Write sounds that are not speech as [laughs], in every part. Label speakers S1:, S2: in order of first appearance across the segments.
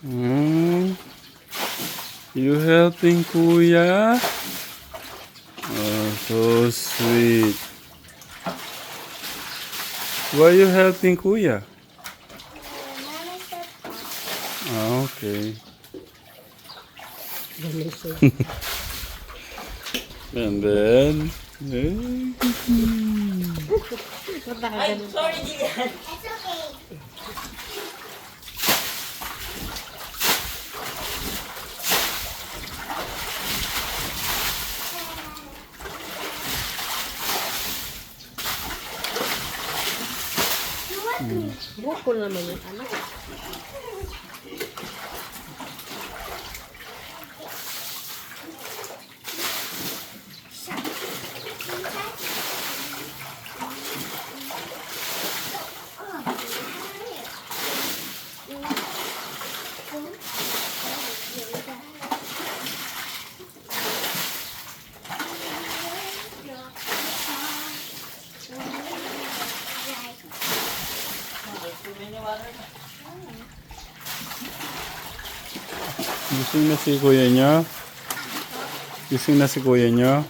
S1: Hmm. You helping kuya? Oh, so sweet. Why you helping kuya? Ah, okay. [laughs] And then, [laughs] [laughs] eh,
S2: Bukol naman yung anak.
S1: Gising na si kuya niyo? Gising na si kuya niyo?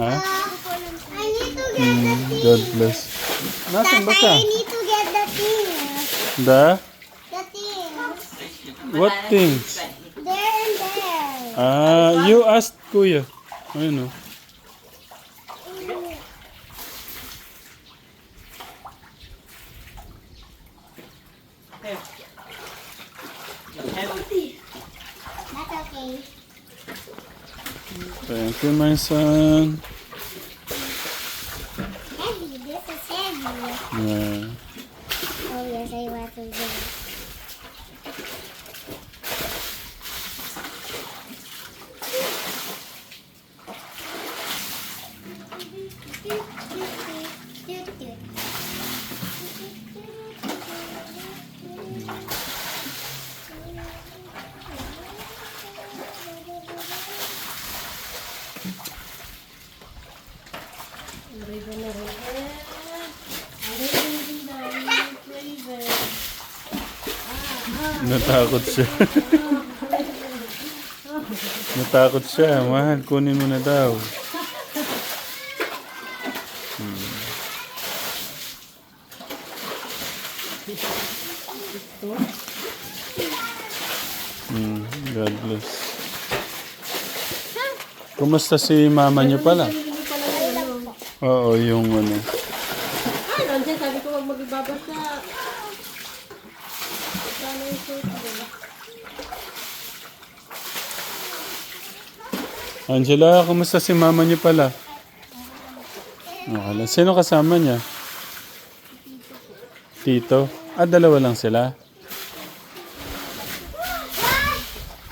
S1: Ha?
S3: I need to get
S1: Hmm, God bless. Nasaan ba ka?
S3: I need to get the things.
S1: Da?
S3: The things.
S1: What things?
S3: There and there.
S1: Ah, you asked kuya. Ayun oh.
S3: That's okay.
S1: Thank you, my son.
S3: Heavy. This is heavy.
S1: Yeah.
S3: Oh yes, I want to do.
S2: Ribbon na ribbon.
S1: Natakot siya. [laughs] Natakot siya. Mahal, kunin mo na daw. Kumusta si mama niyo pala? Oo, yung ano.
S2: Ay, nandiyan sabi ko wag magbabasa. Sana yung suit ko.
S1: Angela, kumusta si mama niyo pala? Okay lang. Sino kasama niya? Tito? Ah, dalawa lang sila?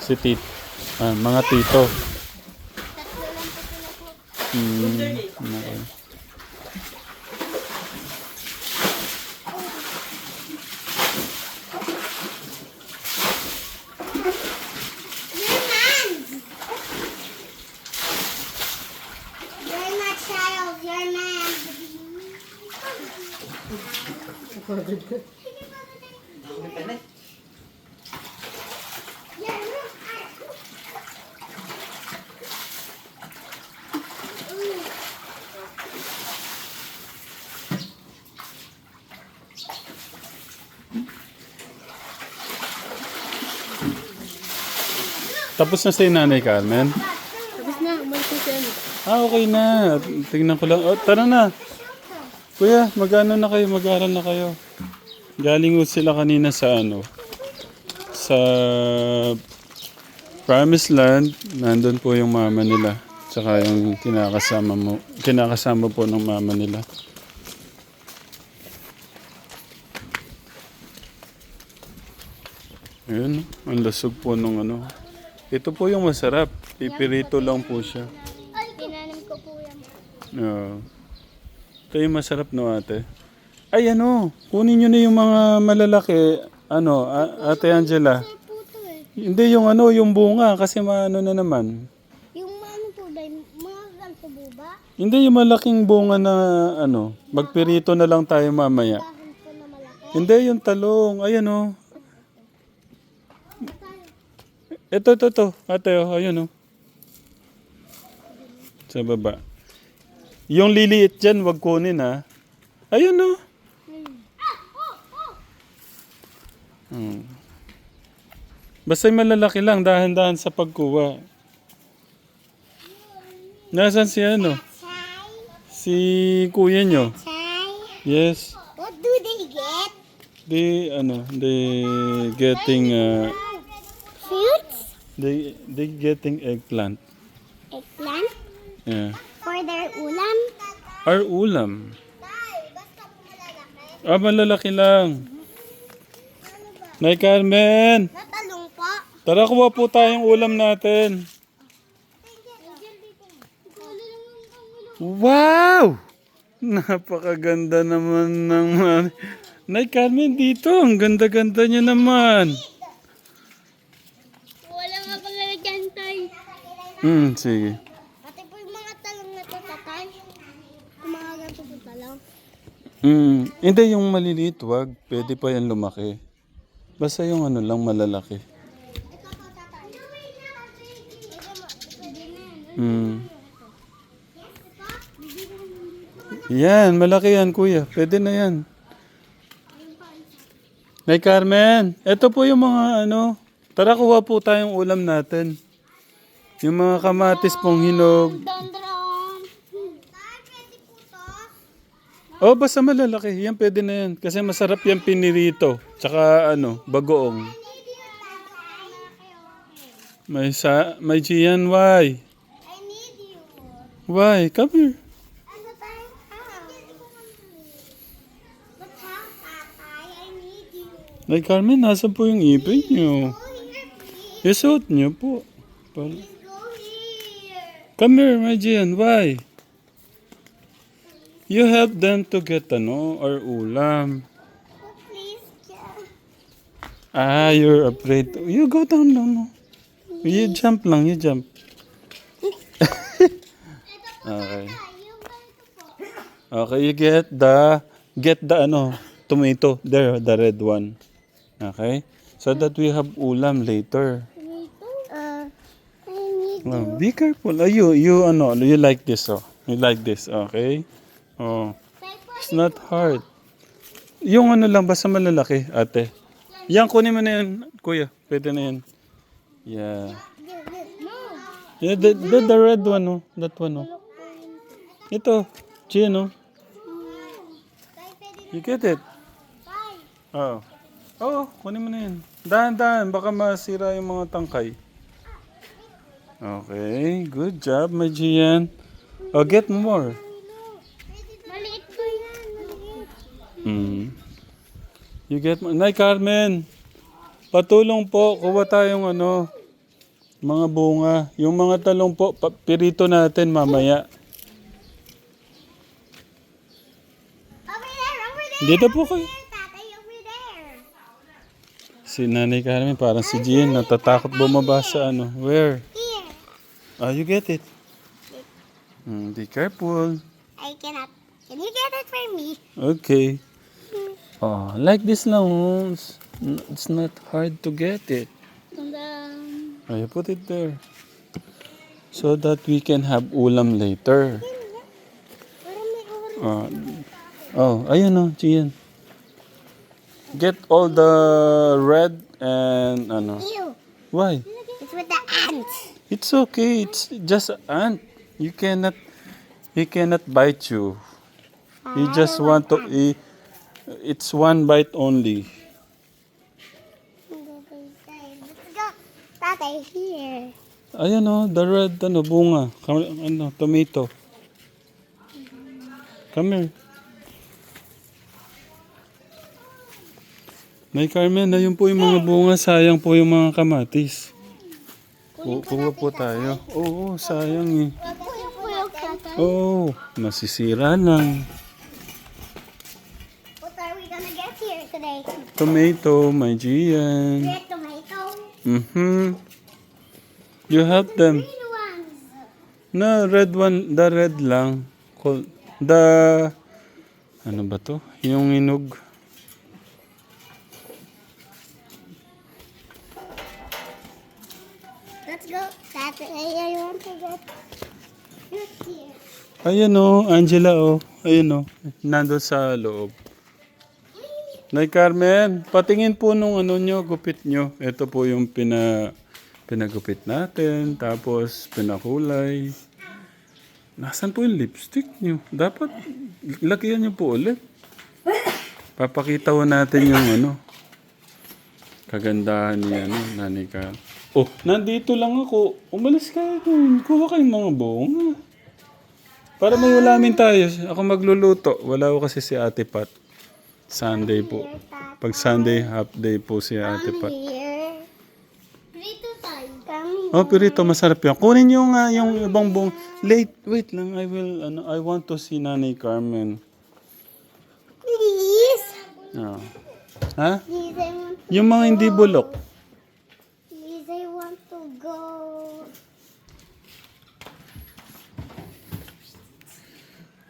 S1: Si Tito. Ah, mga tito. Hmm, okay.
S3: Your man. You're not child. You're man.
S1: Tapos na si Nanay Carmen?
S2: Tapos na, umalis ko siya.
S1: Ah, okay na. Tingnan ko lang. Oh, tara na. Kuya, mag-ano na kayo? Mag-aral na kayo. Galing ho sila kanina sa ano? Sa Promised Land. Nandun po yung mama nila. Tsaka yung kinakasama mo. Kinakasama po ng mama nila. Ayun, ang lasog po nung ano. Ito po yung masarap. Pipirito lang po siya.
S3: Tinanim ko po yan.
S1: Oo. Ito yung masarap no ate. Ay ano, kunin nyo na yung mga malalaki. Ano, a- ate Angela.
S3: Eh.
S1: Hindi yung ano, yung bunga kasi maano na naman.
S3: Yung ano po dahil mga ganito po ba?
S1: Hindi yung malaking bunga na ano, magpirito na lang tayo mamaya.
S3: Dahon po na malaki.
S1: Hindi yung talong, ayan oh. Ito, ito, ito. Ate, oh, ayun, oh. Sa baba. Yung liliit dyan, wag kunin, ha. Ayun, oh. Hmm. Basta yung malalaki lang, dahan-dahan sa pagkuha. Nasaan si ano? Si kuya nyo? Yes.
S3: What do they get?
S1: They, ano, they getting, uh? They, they getting eggplant.
S3: Eggplant?
S1: Yeah.
S3: For their ulam?
S1: Our ulam. Ah, malalaki lang. Nay Carmen,
S3: Natalong po.
S1: tara kuha po tayong ulam natin. Wow! Napakaganda naman ng... Nay Carmen, dito. Ang ganda-ganda niya naman.
S3: Wala nga pala dyan, tay.
S1: Hmm, sige.
S3: Ate po yung mga talong na to, tatay. Yung mga ganito po talong.
S1: Hmm, hindi yung maliliit, wag. Pwede pa yan lumaki. Basta yung ano lang malalaki.
S3: Ito po, tatay.
S1: Hmm. Yan, malaki yan, kuya. Pwede na yan. Nay Carmen, ito po yung mga ano. Tara, kuha po tayong ulam natin. Yung mga kamatis pong hinog. Oh, basta malalaki. Yan, pwede na yan. Kasi masarap yan pinirito. Tsaka ano, bagoong. May sa, may Gian, why?
S3: I need you.
S1: Why? Come here. Nay Carmen, nasa po yung ipin nyo?
S3: Please.
S1: Isuot nyo po.
S3: Here.
S1: Come here, my Gian. Why? You help them to get ano, our ulam.
S3: Please.
S1: Ah, you're afraid. You go down, down. No. You jump lang, you jump. [laughs] okay. Okay, you get the, get the ano, tomato. There, the red one. Okay? So that we have ulam later. Oh, be careful. Oh, you, you, ano, you like this, oh. You like this, okay? Oh. It's not hard. Yung ano lang, basta malalaki, ate. Yan, kunin mo na yan, kuya. Pwede na yan. Yeah.
S3: No.
S1: Yeah, the, the, the red one, oh. That one, oh. Ito. Chin, oh. You get it? Oo. Oo, kunin mo na yan. Dahan-dahan, baka masira yung mga tangkay. Okay, good job, my Gian. Oh, get more.
S3: Maliit ko yan. Maliit.
S1: Mm. You get more. Nay Carmen, patulong po, kuha tayong ano, mga bunga. Yung mga talong po, pirito natin mamaya.
S3: Over there, over there.
S1: Dito po kayo. Si Nanay Carmen, parang si Gian, natatakot bumaba sa ano. Where? Ah, you get it. Mm, be careful.
S3: I cannot. Can you get it for me?
S1: Okay. Oh, like this lang. oh. It's, not hard to get it.
S3: Tandang.
S1: I put it there. So that we can have ulam later. Uh, oh, ayun oh, Gian. Get all the red and ano.
S3: Ew.
S1: Why?
S3: It's with the ants.
S1: It's okay. It's just ant. You cannot. He cannot bite you. He just want to. He, it's one bite only.
S3: Tatay, here.
S1: Ayan oh, the red ano bunga. Ano, tomato. Come here. May Carmen, ayun po yung mga bunga. Sayang po yung mga kamatis. Ku- Kuha po tayo. Oo, sayang eh.
S3: Tatay.
S1: Oo, masisira lang.
S3: What are we gonna get here today?
S1: Tomato, my Gian.
S3: Get tomato.
S1: Mm-hmm. You help them. No, red one, the red lang. The, ano ba to? Yung inog. Ayan o, Angela o. Ayan o, nandun sa loob. Nay Carmen, patingin po nung ano nyo, gupit nyo. Ito po yung pina, pinagupit natin, tapos pinakulay. Nasaan po yung lipstick nyo? Dapat lagyan nyo po ulit. Papakita ko natin yung ano. Kagandahan niya, ano, Nanay Carmen. Oh, nandito lang ako. Umalis ka dun. Kuha kayong mga bunga. Para may ulamin tayo. Ako magluluto. Wala ko kasi si Ate Pat. Sunday po. Pag Sunday, half day po si Ate Pat.
S3: Prito tayo.
S1: Oh, pirito, masarap yan. Kunin nyo nga yung ibang buong... Late, wait lang. I will, ano, I want to see Nanay Carmen.
S3: Please.
S1: Oh. Ha?
S3: Please,
S1: Yung mga hindi bulok.
S3: Please, I want to go.
S1: Tiririn, tirin.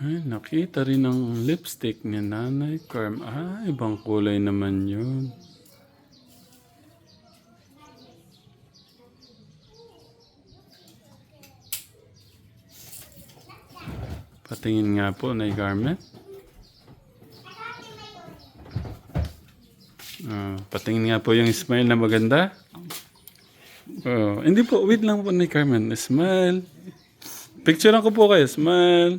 S1: Ay, nakita rin ang lipstick ni Nanay Carm. Ah, ibang kulay naman yun. Patingin nga po, Nay Carmen. Ah, patingin nga po yung smile na maganda. Oh, hindi po, wait lang po ni Carmen. Smile. Picturean ko po kayo. Smile.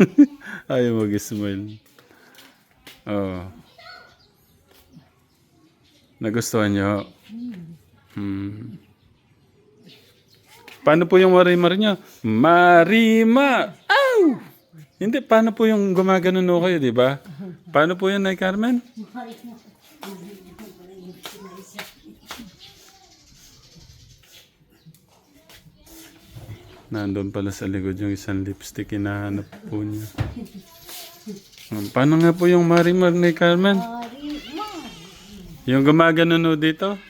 S1: [laughs] Ayaw mag-smile. Oh. Nagustuhan niyo? Hmm. Paano po yung marimar niyo? Marima! Ow! Hindi, paano po yung gumaganon ho kayo, di ba? Paano po yun, Nay Carmen? Nandun pala sa likod yung isang lipstick hinahanap po niya. Um, Paano nga po yung Marimar ni Carmen? Yung gumagano no dito?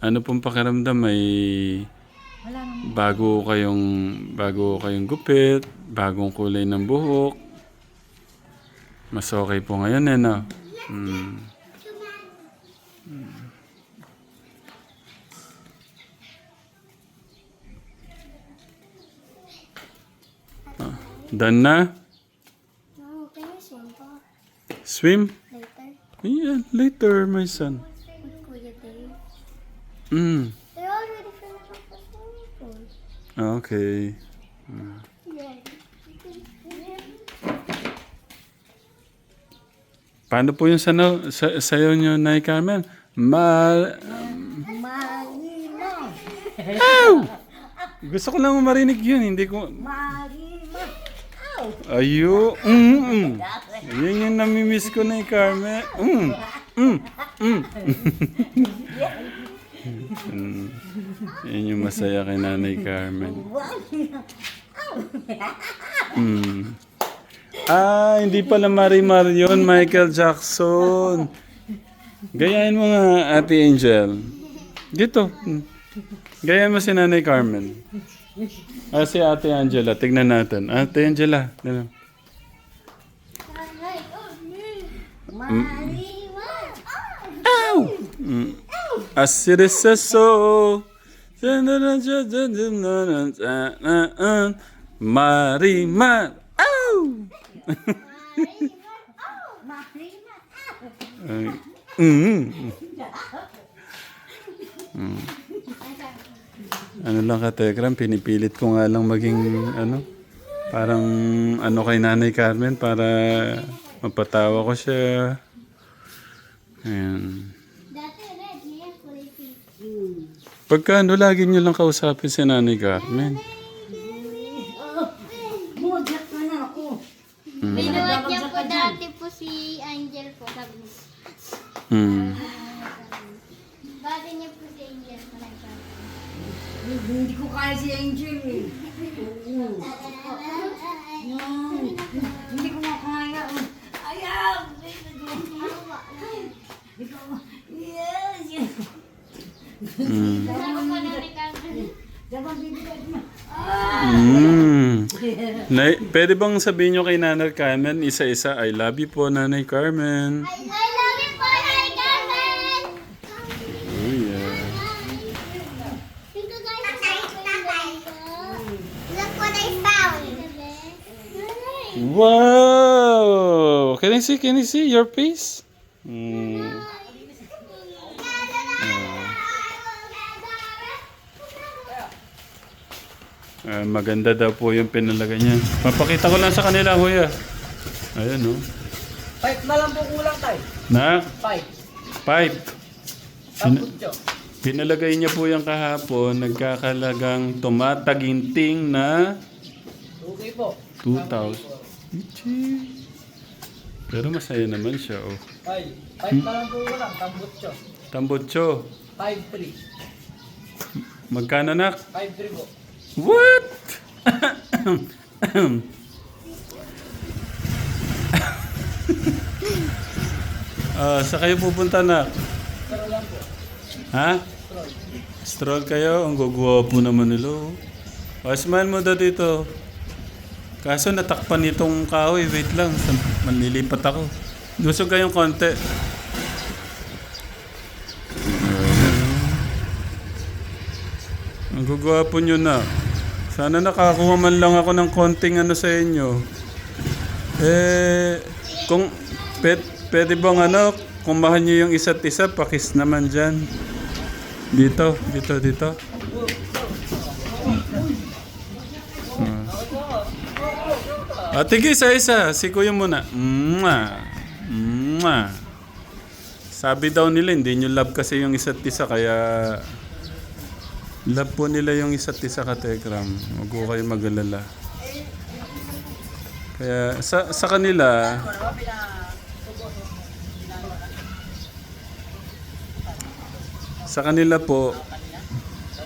S1: Ano pong pakiramdam? May bago kayong bago kayong gupit, bagong kulay ng buhok. Mas okay po ngayon eh, no? Mm. Mm. Ah, done na?
S3: No, can you? Swim? Later.
S1: Yeah, later, my son.
S3: With Kuya Dave.
S1: Mm.
S3: They're already finished with the swimming pool.
S1: Okay.
S3: Yeah.
S1: Paano po yung sano, sa, sayo nyo, Nay Carmen? Ma...
S2: Marima!
S1: Gusto ko lang marinig yun, hindi ko...
S2: Marima! Ow!
S1: Ayo, mm, mm. Yun yung namimiss ko na Carmen. Mm, mm, mm. [laughs] mm. Yun yung masaya kay Nanay Carmen. Mm. Ah, hindi pala Marimar yun, Michael Jackson. Gayahin mo nga, Ate Angel. Dito. Mm. Gayahin mo si Nanay Carmen. Ah, si Ate Angela. Tignan natin. Ate Angela.
S3: Hi. Oh, me.
S1: Mm. Mm. Asirisaso. Marimar. Ay, mm. Mm. Ano lang ka, Tegram, pinipilit ko nga lang maging, ano, parang, ano kay Nanay Carmen para mapatawa ko siya. Ayan.
S3: Dati red, ngayon kulay pink.
S1: Pagka ano, lagi nyo lang kausapin si Nanay Carmen.
S2: Bumagyak na na ako.
S3: Niya po dati po si Angel po. Sabi niya.
S1: Hmm.
S3: Dati niya po si Angel po nagsabi.
S2: Hindi ko kaya si Angel eh. [laughs] Oo.
S1: Mm. Mm. Nay, pwede bang sabihin nyo kay Nanay Carmen, isa-isa, I love you po, Nanay Carmen.
S3: I love you for my Carmen!
S1: Oh, yeah.
S3: Thank you guys Look what I found!
S1: Wow! Can I see, can I see your face? Mm. Ah, maganda daw po yung pinalagay niya. Papakita ko lang sa kanila, kuya. Ayan, oh.
S4: Five na lang po kulang tayo.
S1: Na,
S4: Five.
S1: pipe.
S4: Taputyo.
S1: Pinalagay niya po yung kahapon, nagkakalagang tumataginting na
S4: Okay po.
S1: 2,000. Ichi. Pero masaya naman siya, oh.
S4: Five. Five na lang po kulang. Tambutyo.
S1: Tambotso,
S4: Five three.
S1: magkano nak?
S4: Five three po.
S1: What? Ah, sa kayo pupunta na? Ha? Stroll kayo? Ang gugwapo naman nila. oh. Oh, smile mo daw dito. Kaso natakpan itong kahoy. Wait lang. Manlilipat ako. Gusto kayong konti. Gugwapo nyo na. Sana nakakuha man lang ako ng konting ano sa inyo. Eh, kung pet, pwede bang ano, kumahan nyo yung isa't isa, pakis naman dyan. Dito, dito, dito. Ah, tige isa-isa. Si Kuya muna. Mwah. Mwah. Sabi daw nila, hindi nyo love kasi yung isa't isa, kaya... Love po nila yung isa't isa ka, Tekram. Huwag ko kayo mag-alala. Kaya sa, sa kanila, sa kanila po,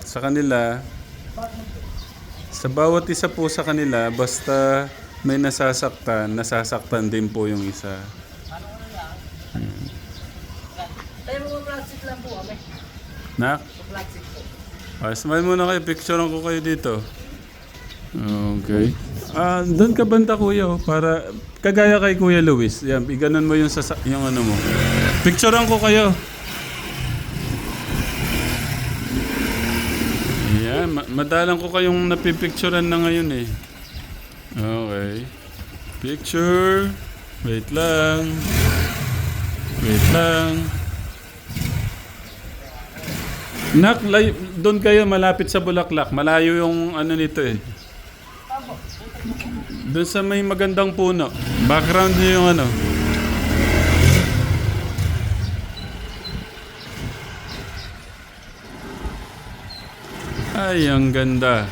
S1: sa kanila, sa bawat isa po sa kanila, basta may nasasaktan, nasasaktan din po yung isa.
S4: Kami.
S1: Nak? Ah, smile muna kayo, picturean ko kayo dito. Okay. Ah, doon ka banda kuya oh, para kagaya kay Kuya Luis. Yan, iganon mo yung sasa- yung ano mo. Picturean ko kayo. Yan, ma- madalang ko kayong napipicturean na ngayon eh. Okay. Picture. Wait lang. Wait lang. Nak, lay- doon kayo malapit sa Bulaklak. Malayo yung ano nito eh. Doon sa may magandang puno. Background niyo yung ano. Ay, ang ganda.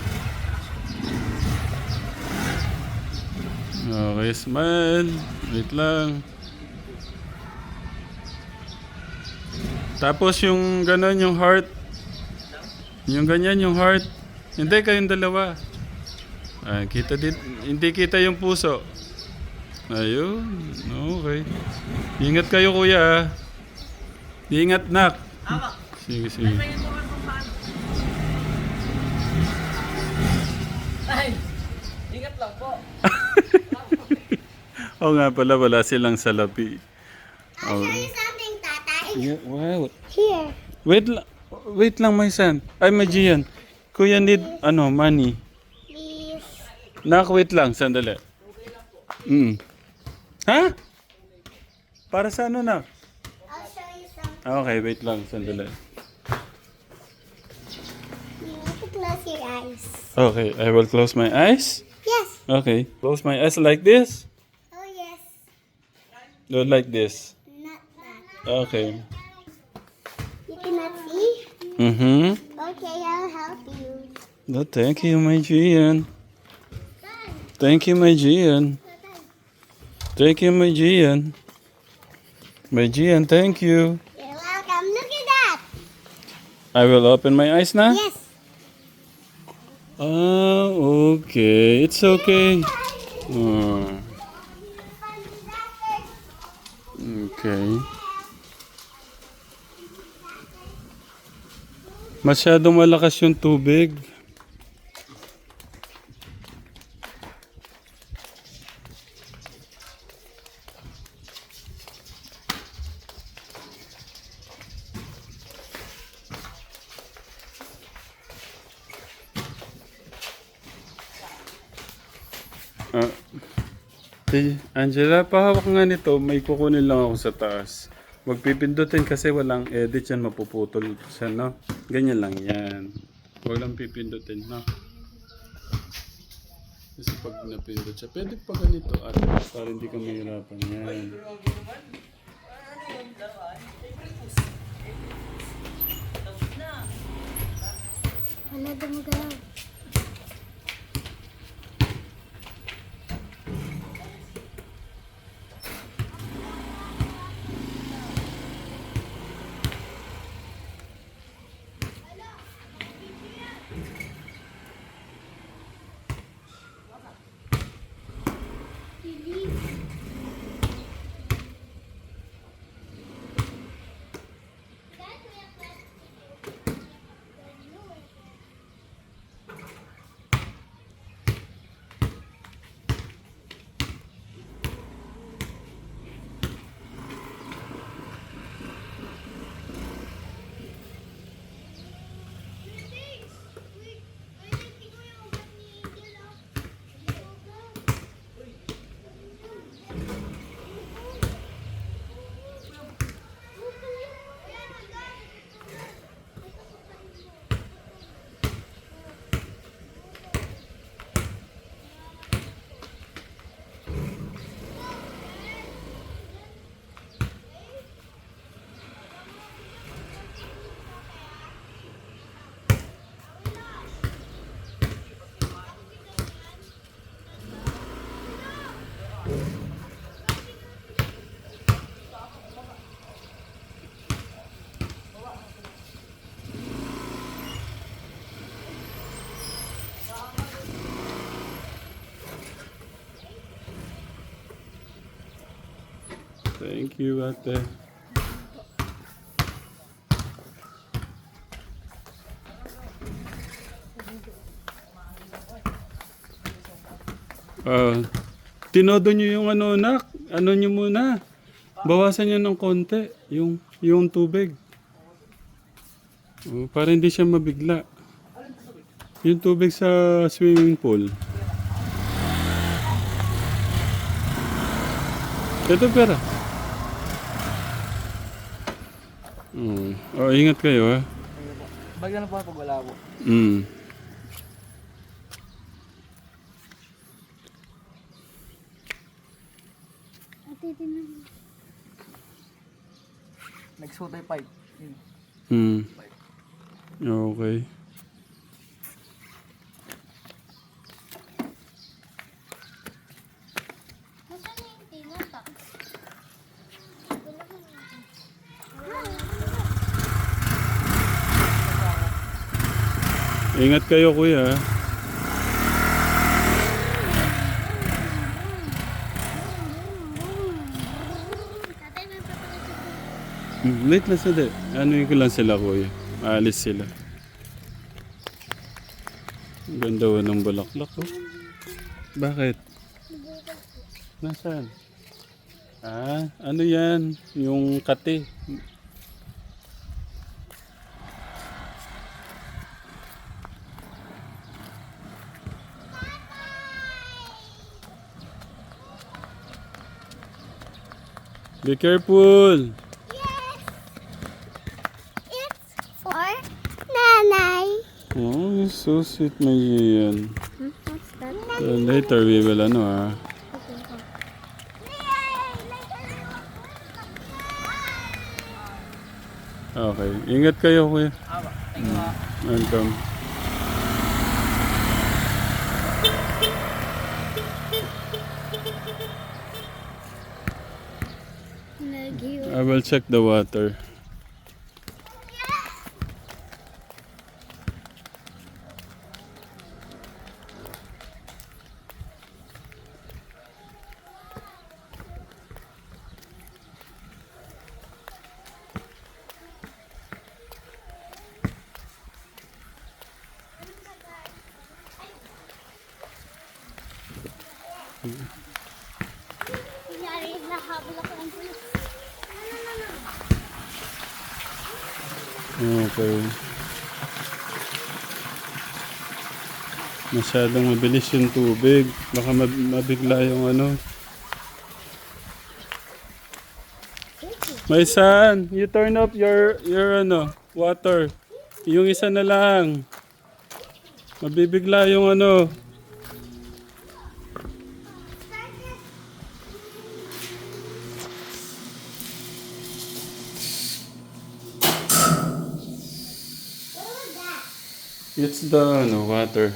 S1: Okay, smile. Wait lang. Tapos yung ganon, yung heart. Yung ganyan, yung heart. Hindi, kayong dalawa. Ah, kita din. Hindi kita yung puso. Ayun. Okay. Ingat kayo, kuya. ah. Ingat, nak. Sige, sige.
S4: Ay! Ingat lang po. [laughs]
S1: Oo nga pala, wala silang salapi.
S3: I'll show you something, Tatay.
S1: Yeah, wow.
S3: Here.
S1: Wait lang. Wait lang, my son. Ay, my Gian. Kuya need, ano, money.
S3: Please.
S1: Nak, wait lang. Sandali. Mm. Ha? Para sa ano, nak?
S3: I'll show you something.
S1: Okay, wait lang. Sandali.
S3: You need to close your eyes.
S1: Okay, I will close my eyes.
S3: Yes.
S1: Okay, close my eyes like this.
S3: Oh, yes.
S1: Or like this.
S3: Not that.
S1: Okay.
S3: You cannot see?
S1: Mm-hmm.
S3: Okay, I'll help you.
S1: No, thank you, my Gian. Thank you, my Gian. Thank you, my Gian. My Gian, thank you.
S3: You're welcome. Look at that.
S1: I will open my eyes now.
S3: Yes.
S1: Ah, okay. It's okay. Ah, okay. Masyadong malakas yung tubig. Ah, si Angela, pahawak nga nito. May kukunin lang ako sa taas. Magpipindutin kasi walang edit yan, mapuputol siya, no? Ganyan lang yan. Walang pipindutin, no? Kasi pag napindot siya, pwede pa ganito at para hindi ka mahirapan yan.
S5: Wala dumagalaw.
S1: Thank you, ate. Ah, tinodo nyo yung ano, nak. Ano nyo muna. Bawasan nyo ng konti. Yung, yung tubig. Oh, para hindi siya mabigla. Yung tubig sa swimming pool. Ito pera. Mm. Oh, ingat kayo ha.
S4: Bagyan na po pag wala po.
S1: Mm.
S4: Nagsuot ay pipe.
S1: Mm. Okay.
S5: Nasaan na yung tinata? Wala ka na.
S1: Ingat kayo kuya. Wait lang sila. Ano ko lang sila kuya. Aalis sila. Ganda wa ng bulaklak oh. Bakit? Nasaan? Ah, ano yan? Yung kate. Be careful!
S5: It's for nanay.
S1: Oh, so sweet na yan.
S5: Hmm? What's that?
S1: So later we will ano ah. Okay. Ingat kayo kuya.
S4: Aba. Thank you ah.
S1: Welcome. I will check the water. Masyadong mabilis yung tubig. Baka mab- mabigla yung ano. My son, you turn up your your ano, water. Yung isa na lang. Mabibigla yung ano. It's the ano, water.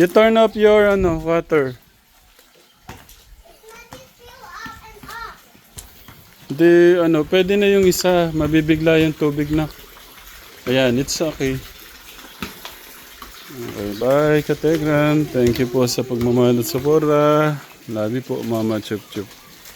S1: You turn up your ano, water. Di, ano, pwede na yung isa. Mabibigla yung tubig na. Ayan, it's okay. Okay, bye, Kategram. Thank you po sa pagmamahal at supporta. Love you po, Mama Chup Chup.